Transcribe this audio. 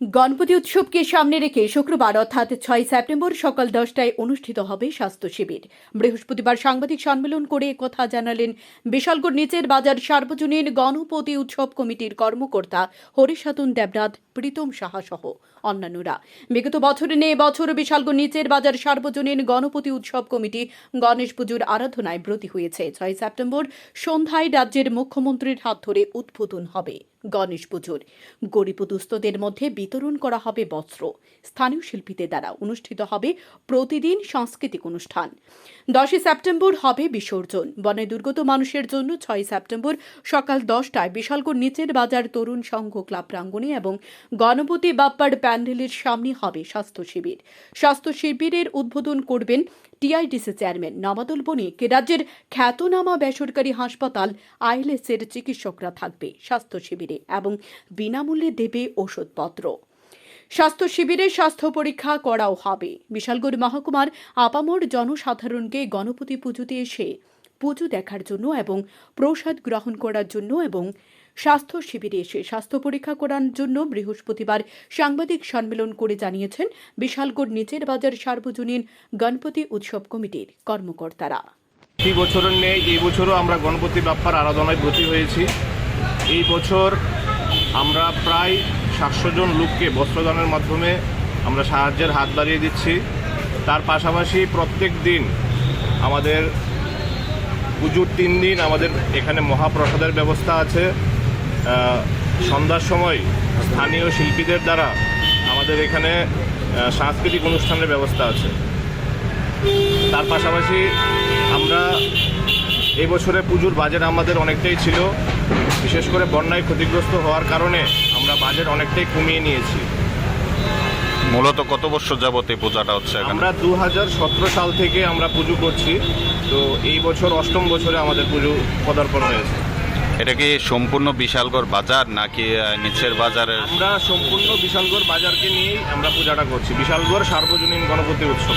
গণপতি উৎসবকে সামনে রেখে শুক্রবার, অর্থাৎ ছয় সেপ্টেম্বর সকাল দশটায় অনুষ্ঠিত হবে স্বাস্থ্য শিবির। বৃহস্পতিবার সাংবাদিক সম্মেলন করে একথা জানালেন বিশালগড় নিচের বাজার সার্বজনীন গণপতি উৎসব কমিটির কর্মকর্তা হরিসাতুন দেবনাথ, প্রীতম সাহা সহ অন্যান্যরা। বিগত বছরে নিয়ে বছর বিশালগড় নিচের বাজার সার্বজনীন গণপতি উৎসব কমিটি গণেশ পুজোর আরাধনায় ব্রতী হয়েছে। ছয় সেপ্টেম্বর সন্ধ্যায় রাজ্যের মুখ্যমন্ত্রীর হাত ধরে উদ্বোধন হবে। গণেশ পুজোর। গরিব দুস্থদের মধ্যে বিতরণ করা হবে বস্ত্র। স্থানীয় শিল্পীদের দ্বারা অনুষ্ঠিত হবে প্রতিদিন সাংস্কৃতিক অনুষ্ঠান। দশই সেপ্টেম্বর হবে বিসর্জন। বনে দুর্গত মানুষের জন্য ছয় সেপ্টেম্বর সকাল দশটায় বিশালগড় নিচের বাজার তরুণ সংঘ ক্লাব প্রাঙ্গণে এবং গণপতি বাপ্পার প্যান্ডেলের সামনে হবে স্বাস্থ্য শিবির। স্বাস্থ্য শিবিরের উদ্বোধন করবেন টিআইডিসি চেয়ারম্যান নবাদুল বণিক। রাজ্যের খ্যাতনামা বেসরকারি হাসপাতাল আইএলএসের চিকিৎসকরা থাকবে। স্বাস্থ্য শিবিরে এবং বিনামূল্যে দেবে ওষুধপত্র। স্বাস্থ্য শিবিরে স্বাস্থ্য পরীক্ষা করাও হবে। বিশালগড় মহকুমার আপামর জনসাধারণকে গণপতি পুজোতে এসে পুজো দেখার জন্য এবং প্রসাদ গ্রহণ করার জন্য এবং স্বাস্থ্য শিবিরে এসে স্বাস্থ্য পরীক্ষা করার জন্য বৃহস্পতিবার সাংবাদিক সম্মেলন করে জানিয়েছেন বিশালগড় নিচের বাজার সার্বজনীন গণপতি উৎসব কমিটির কর্মকর্তারা। প্রতি বছরের নেই এই বছরও আমরা গণপতি বাপ্পার আরাধনায় ব্রতী হয়েছি। এই বছর আমরা প্রায় সাতশো জন লোককে বস্ত্রদানের মাধ্যমে আমরা সাহায্যের হাত বাড়িয়ে দিচ্ছি। তার পাশাপাশি প্রত্যেক দিন আমাদের পুজোর তিন দিন আমাদের এখানে মহাপ্রসাদের ব্যবস্থা আছে। সন্ধ্যার সময় স্থানীয় শিল্পীদের দ্বারা আমাদের এখানে সাংস্কৃতিক অনুষ্ঠানের ব্যবস্থা আছে। তার পাশাপাশি আমরা এই বছরে পুজোর বাজেট আমাদের অনেকটাই ছিল। বিশেষ করে বন্যায় ক্ষতিগ্রস্ত হওয়ার কারণে আমরা বাজেট অনেকটাই কমিয়ে নিয়েছি। মূলত কত বছর যাবত এই পূজাটা হচ্ছে আমরা দু সাল থেকে আমরা পুজো করছি তো এই বছর অষ্টম বছরে আমাদের পুজো পদার্পণ হয়েছে। এটা কি সম্পূর্ণ বিশালগড় বাজার নাকি নিচের বাজারের? আমরা সম্পূর্ণ বিশালগড় বাজারকে নিয়েই আমরা পূজাটা করছি। বিশালগড় সার্বজনীন গণপতি উৎসব।